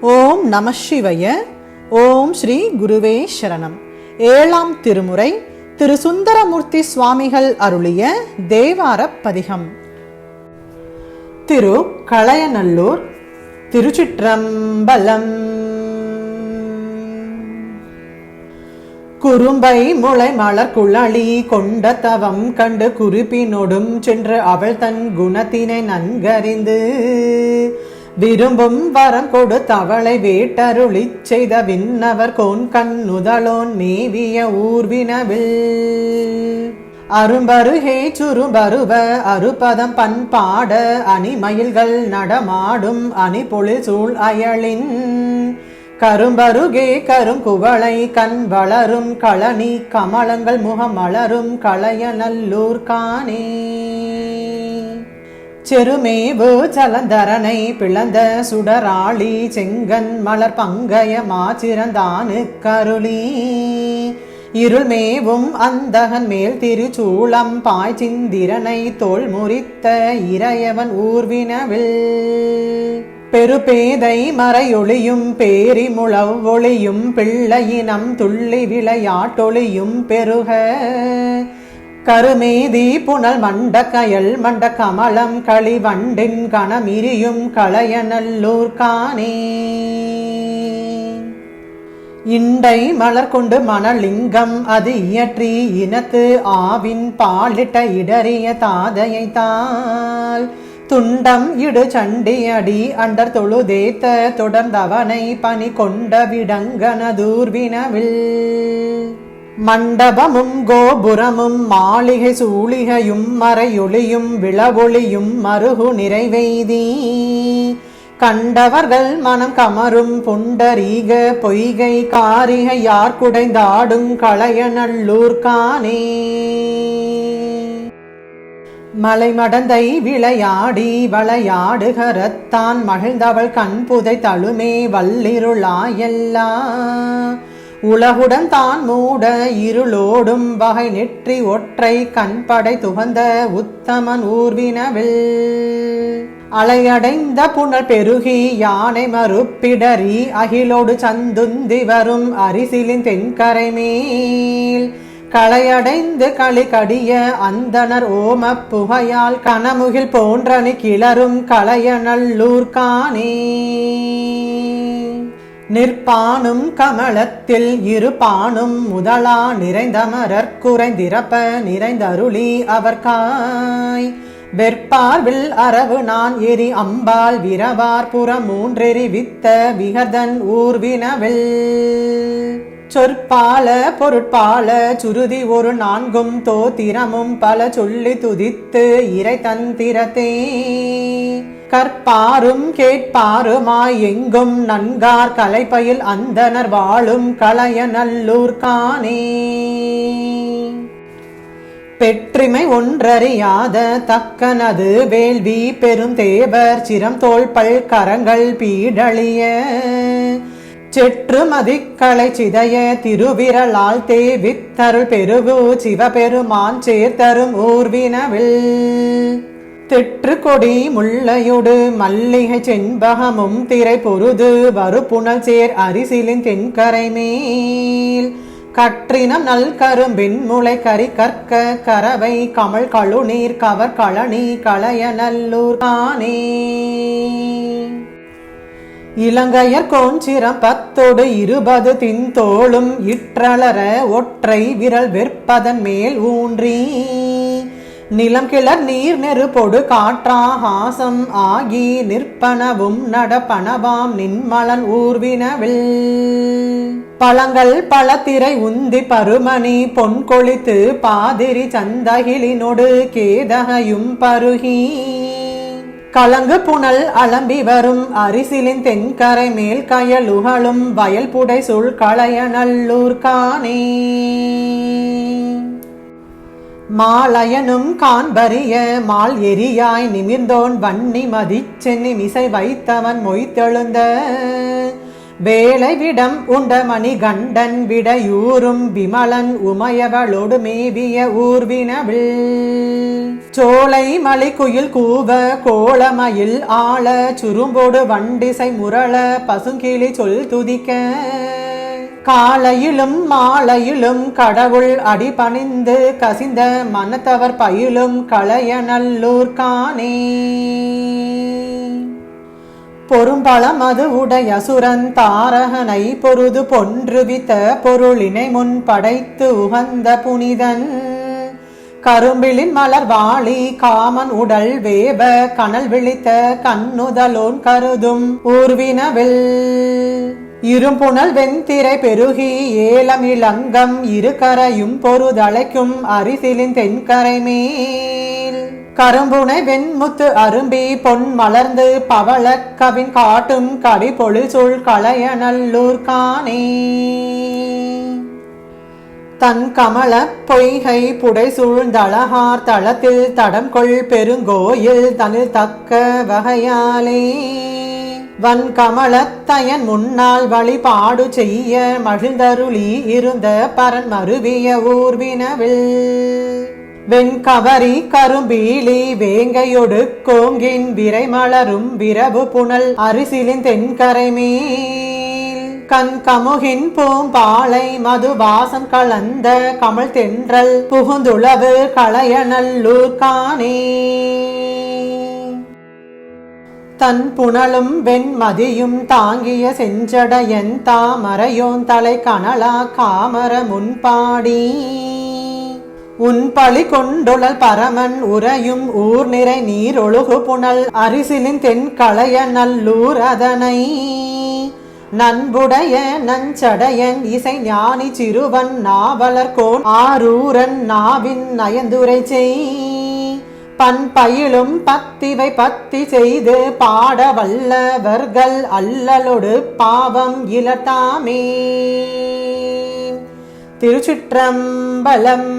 ஓம் நம சிவய. ஓம் ஸ்ரீ குருவே சரணம். ஏழாம் திருமுறை திரு சுந்தரமூர்த்தி சுவாமிகள் அருளிய தேவார பதிகம். திரு களையநல்லூர் திருச்சிற்றம்பலம். குறும்பை முளை மலர் குழலி கொண்ட தவம் கண்டு குறிப்பினொடும் சென்று அவள் தன் குணத்தினை நன்கறிந்து விரும்பும் வரம் கொடுத்தவளை வேட்டருளிச் செய்த விண்ணவர் கோன் கண்ணுதலோன் மேவிய ஊர்வினவில். அரும்பருகே சுரும்பருவ அருபதம் பண்பாட அணிமயில்கள் நடமாடும் அணி பொழில் சூழ் அயலின். கரும்பருகே கருங்குவளை கண் வளரும் களனி கமலங்கள் முகம் மலரும் களைய நல்லூர் காணே. செருமேவு சலந்தரனை பிளந்த சுடராளி செங்கன் மலர் பங்கய மாச்சிறந்தானு கருளி. இருள்மேவும் அந்தகன் மேல் திருச்சூளம் பாய்ச்சிந்திரனை தோல் முறித்த இறையவன் ஊர்வினவில். பெருபேதை மறையொளியும் பேரி முளவு ஒளியும் பிள்ளையினம் துள்ளி விளையாட்டொளியும் பெருக. கருமீதி புனல் மண்ட கயல் மண்ட கமலம் களிவண்டின் கணமிரியும் களையநல்லூர் காணே. இண்டை மலர் கொண்டு மணலிங்கம் அது இயற்றி இனத்து ஆவின் பாலிட்ட இடறிய தாதையை தாள். துண்டம் இடு சண்டியடி அண்டர் தொழுதேத்த தொடர்ந்தவனை பணி கொண்ட விடங்கன தூர்வினவில். மண்டபமும் கோபுரமும் மாளிகை சூளிகையும் மறையொளியும் விளவொளியும் மருகு நிறைவெய்தி. கண்டவர்கள் மனம் கமரும் புண்டரீக பொய்கை காரிகை யார் குடைந்தாடும் களைய மலைமடந்தை விளையாடி வளையாடுகரத்தான் மகிழ்ந்தவள் கண் புதை தழுமே வல்லிருளாயெல்லாம் உலகுடன் தான் மூட இருளோடும் வகை நெற்றி ஒற்றை கண்படை துகந்த உத்தமன் ஊர்வினவில். அலையடைந்த புனல் பெருகி யானை மறுப்பிடறி அகிலோடு சந்துந்தி வரும் அரிசிலின் தென்கரை மேல். களையடைந்து களி கடிய அந்தனர் ஓம புகையால் கனமுகில் போன்றனி கிளரும் களைய நல்லூர்காணே நிற்பானும் கமலத்தில் இருபானும் முதலா நிறைந்தமரற் குறைந்திரப்ப நிறைந்தருளி அவர்காய். வெற்பார்வில் அரவு நான் எரி அம்பால் விரவார் புறம் மூன்றெறி வித்த விகர்தன் ஊர்வினவில். சொற்பால பொருட்பால சுருதி ஒரு நான்கும் தோத்திரமும் பல சொல்லி துதித்து இறை தந்திரத்தே கற்பாரும் கேட்பாருமாய் எங்கும் நன்கார் கலைப்பயில் அந்தனர் வாழும் களைய நல்லூர்கானே பெற்றிமை ஒன்றறியாத தக்கனது வேள்வி பெரும் தேவர் சிரம் தோள்பல் கரங்கள் பீடழிய. செற்று மதிக்களை சிதைய திருவிரலால் தேவித்தருள் பெருகு சிவபெருமான் சேர்த்தரும் ஊர்வினவில். தெற்று கொடி முல்லையொடு மல்லிகை செண்பகமும் திரை பொருது வறுப்புணல் சேர் அரிசிலின் தென்கரை மேல். கற்றினம் நல் கரும்பின் முளை கறி கற்க கரவை கமல் கழுநீர் கவர் களனி களைய நல்லூர் காணே. இலங்கையர் கோஞ்சிரம் பத்தோடு இருபது தின்தோளும் இற்றளர ஒற்றை விரல் வெற்பதன் மேல் ஊன்றி. நிலம் கிளர் நீர் நெருப்பொடு காற்றாகாசம் ஆகி நிற்பனவும் நடப்பனவாம் நின்மலன் ஊர்வினவில். பழங்கள் பழத்திரை உந்தி பருமணி பொன் கொளித்து பாதிரி சந்தகிலினொடு கேதகையும் பருகி. கலங்கு புனல் அலம்பி வரும் அரிசிலின் தென்கரை மேல் கயலுகளும் வயல் புடை சுள் களைய நல்லூர்கானே மாலயனும் காண்பறிய மால் எரியாய் நிமிர்ந்தோன் வன்னி மதிச்சென்னி மிசை வைத்தவன் மொய்த்தெழுந்த. வேலை விடம் உண்ட மணிகண்டன் விடையூறும் விமலன் உமையவளோடு மேவிய ஊர்வினவில். சோலை மலை குயில் கூவ கோளமயில் ஆள சுரும்போடு வண்டிசை முரள பசுங்கிளி சொல் துதிக்க. காலையிலும் மாலையிலும் கடவுள் அடிபணிந்து கசிந்த மனத்தவர் பயிலும் களையநல்லூர் காணே. பொரும்பழம் அது உடைய அசுரன் தாரகனை பொருது பொன்றுவித்த பொருளினை முன் படைத்து உகந்த புனிதன். கரும்பிலின் மலர் வாளி காமன் உடல் வேப கனல் விழித்த கண்ணுதலோன் கருதும் ஊர்வினவில். இரும்புணல் வெண்திரை பெருகி ஏலம் இளங்கம் இருகரையும் பொருதழைக்கும் அரிசிலின் தென்கரை மேல். கரும்புனை வெண்முத்து அரும்பி பொன் மலர்ந்து பவளக்கவின் காட்டும் கடி பொழில் சொல் களைய நல்லூர் காணே. தன் கமல பொய்கை புடை சூழ்ந்தழகார் தளத்தில் தடம் கொள் பெருங்கோயில் தனில் தக்க வகையாலே. வன் கமலத்தயன் முன்னால் வழிபாடு செய்ய மகிழ்ந்தருளி இருந்த பரன் மருவிய ஊர்வினவில். வெண்கவரி கரும்பீலி வேங்கையொடு கோங்கின் விரை மலரும் விரவு புனல் அரிசிலின் தென்கரை மேல் கண் கமுகின் பூம்பாலை மது வாசம் கலந்த கமல் தென்றல் புகுந்துளவு களைய காணே தன் புனலும் வெண்மதியும் தாங்கிய செஞ்சடையன் தாமரையோன் தலை கனலா காமர முன்பாடி. உன் பழி கொண்டுழல் பரமன் உறையும் ஊர் நிறை நீரொழுகு புனல் அரிசிலின் தென் களைய நல்லூர் அதனை. நண்புடைய நஞ்சடையன் இசை ஞானி சிறுவன் நாவலர்கோன் ஆரூரன் நாவின் நயந்துரை செய். பண் பயிலும் பத்திவை பத்தி செய்து பாட வல்லவர்கள் அல்லலொடு பாவம் இலட்டாமே. திருச்சிற்றம்பலம்